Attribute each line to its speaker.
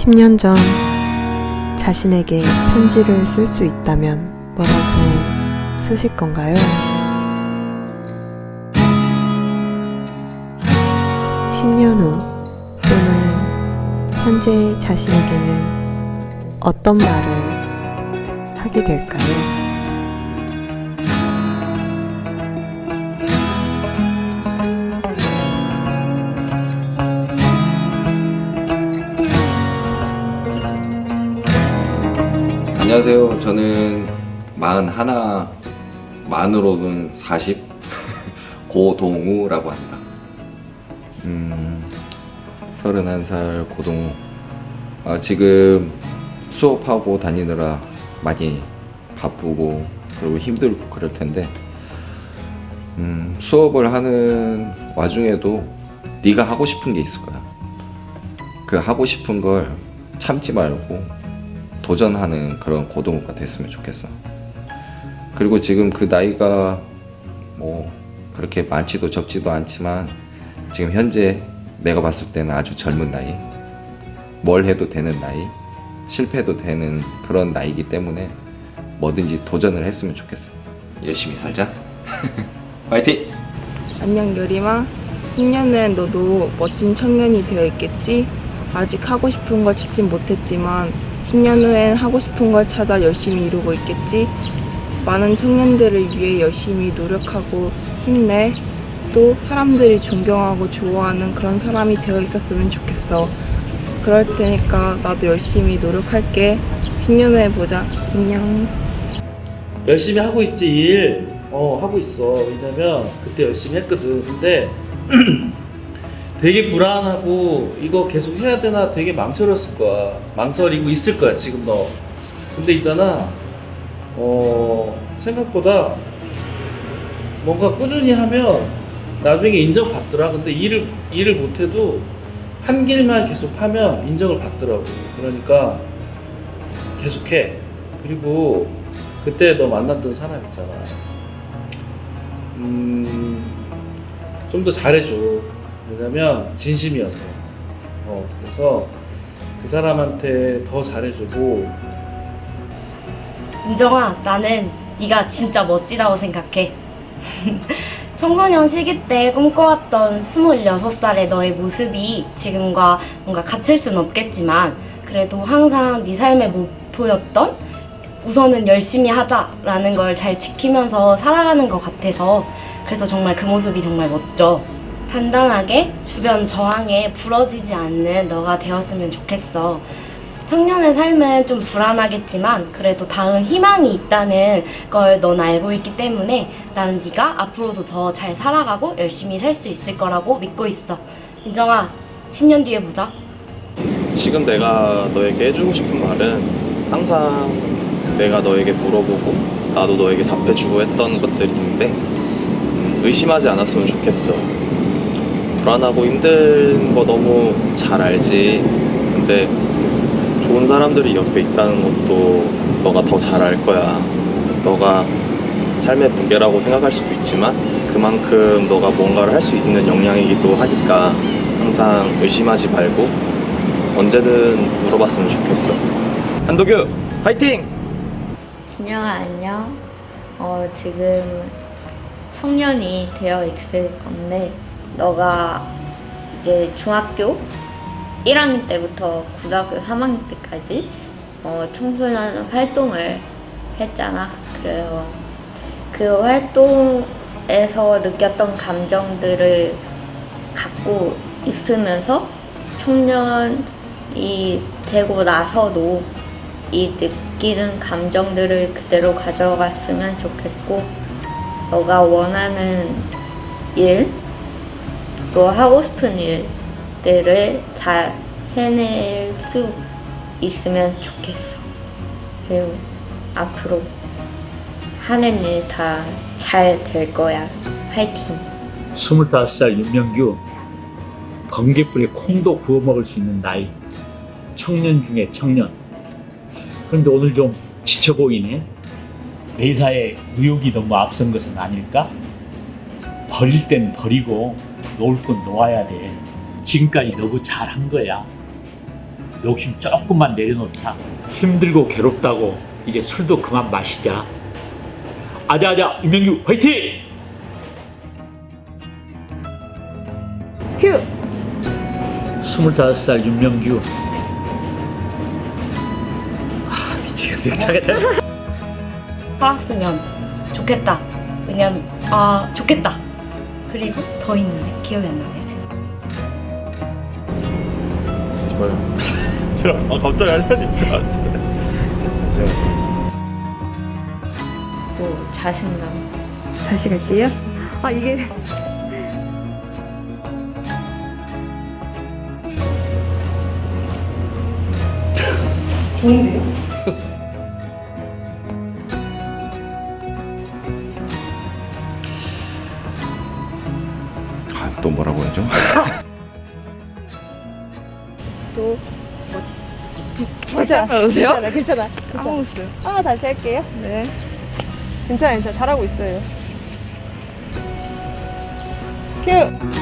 Speaker 1: 10년 전 자신에게 편지를 쓸 수 있다면 뭐라고 쓰실 건가요? 10년 후 또는 현재 자신에게는 어떤 말을 하게 될까요?
Speaker 2: 안녕하세요. 저는 41 만으로는 40 고동우라고 합니다. 음, 31살 고동우. 아, 지금 수업하고 다니느라 많이 바쁘고 그리고 힘들고 그럴 텐데 음, 수업을 하는 와중에도 네가 하고 싶은 게 있을 거야. 그 하고 싶은 걸 참지 말고 도전하는 그런 고등어가 됐으면 좋겠어. 그리고 지금 그 나이가 뭐 그렇게 많지도 적지도 않지만 지금 현재 내가 봤을 때는 아주 젊은 나이, 뭘 해도 되는 나이, 실패해도 되는 그런 나이기 때문에 뭐든지 도전을 했으면 좋겠어. 열심히 살자. 화이팅!
Speaker 3: 안녕 요리마 10년은 너도 멋진 청년이 되어 있겠지? 아직 하고 싶은 걸 찾진 못했지만 10년 후엔 하고 싶은 걸 찾아 열심히 이루고 있겠지? 많은 청년들을 위해 열심히 노력하고 힘내 또 사람들이 존경하고 좋아하는 그런 사람이 되어 있었으면 좋겠어 그럴 테니까 나도 열심히 노력할게 10년 후에 보자 안녕
Speaker 4: 열심히 하고 있지 일. 어 하고 있어. 왜냐면 그때 열심히 했거든. 근데 되게 불안하고 이거 계속 해야 되나 되게 망설였을 거야. 망설이고 있을 거야 지금 너. 근데 있잖아. 어 생각보다 뭔가 꾸준히 하면 나중에 인정받더라. 근데 일을 일을 못해도 한 길만 계속 하면 인정을 받더라고. 그러니까 계속해. 그리고 그때 너 만났던 사람 있잖아. 음, 좀 더 잘해줘. 왜냐면 진심이었어. 어, 그래서 그 사람한테 더 잘해주고
Speaker 5: 민정아, 나는 네가 진짜 멋지다고 생각해. 청소년 시기 때 꿈꿔왔던 26살의 너의 모습이 지금과 뭔가 같을 순 없겠지만 그래도 항상 네 삶의 모토였던 우선은 열심히 하자라는 걸 잘 지키면서 살아가는 것 같아서 그래서 정말 그 모습이 정말 멋져. 단단하게 주변 저항에 부러지지 않는 너가 되었으면 좋겠어. 청년의 삶은 좀 불안하겠지만 그래도 다음 희망이 있다는 걸 넌 알고 있기 때문에 나는 네가 앞으로도 더 잘 살아가고 열심히 살 수 있을 거라고 믿고 있어. 민정아, 10년 뒤에 보자.
Speaker 6: 지금 내가 너에게 해주고 싶은 말은 항상 내가 너에게 물어보고 나도 너에게 답해주고 했던 것들이 있는데 음, 의심하지 않았으면 좋겠어. 불안하고 힘든 거 너무 잘 알지. 근데 좋은 사람들이 옆에 있다는 것도 너가 더 잘 알 거야. 너가 삶의 무게라고 생각할 수도 있지만 그만큼 너가 뭔가를 할 수 있는 역량이기도 하니까 항상 의심하지 말고 언제든 물어봤으면 좋겠어. 한도규 화이팅!
Speaker 7: 진영아 안녕. 어 지금 청년이 되어 있을 건데 너가 이제 중학교 1학년 때부터 고등학교 3학년 때까지 어, 청소년 활동을 했잖아. 그래서 그 활동에서 느꼈던 감정들을 갖고 있으면서 청년이 되고 나서도 이 느끼는 감정들을 그대로 가져갔으면 좋겠고 너가 원하는 일, 또 하고 싶은 일들을 잘 해낼 수 있으면 좋겠어. 그리고 앞으로 하는 일 다 잘 될 거야. 화이팅!
Speaker 8: 25살 윤명규 번개불에 콩도 구워 먹을 수 있는 나이 청년 중에 청년 그런데 오늘 좀 지쳐 보이네 매사에 의욕이 너무 앞선 것은 아닐까? 버릴 땐 버리고 놓을 건 놓아야 돼 지금까지 너무 잘한 거야 욕심 조금만 내려놓자. 힘들고 괴롭다고 이제 술도 그만 마시자. 아자아자 윤명규 화이팅!
Speaker 3: 휴!
Speaker 8: 25살 윤명규. 아 미치겠네. 차겠다.
Speaker 5: 살았으면 좋겠다. 왜냐면 아 좋겠다. 그리고 더 있는데 기억이 안 나네.
Speaker 6: 좋아요. 제가 아, 갑자기 하려니까.
Speaker 7: 또 자신감.
Speaker 3: 자식할게요. 아, 이게.
Speaker 2: 아, 또 뭐라고 하죠?
Speaker 3: 또. 괜찮아. 괜찮아, 괜찮아. 까먹었어요. 아, 다시 할게요. 네. 괜찮아, 괜찮아. 잘하고 있어요. 큐!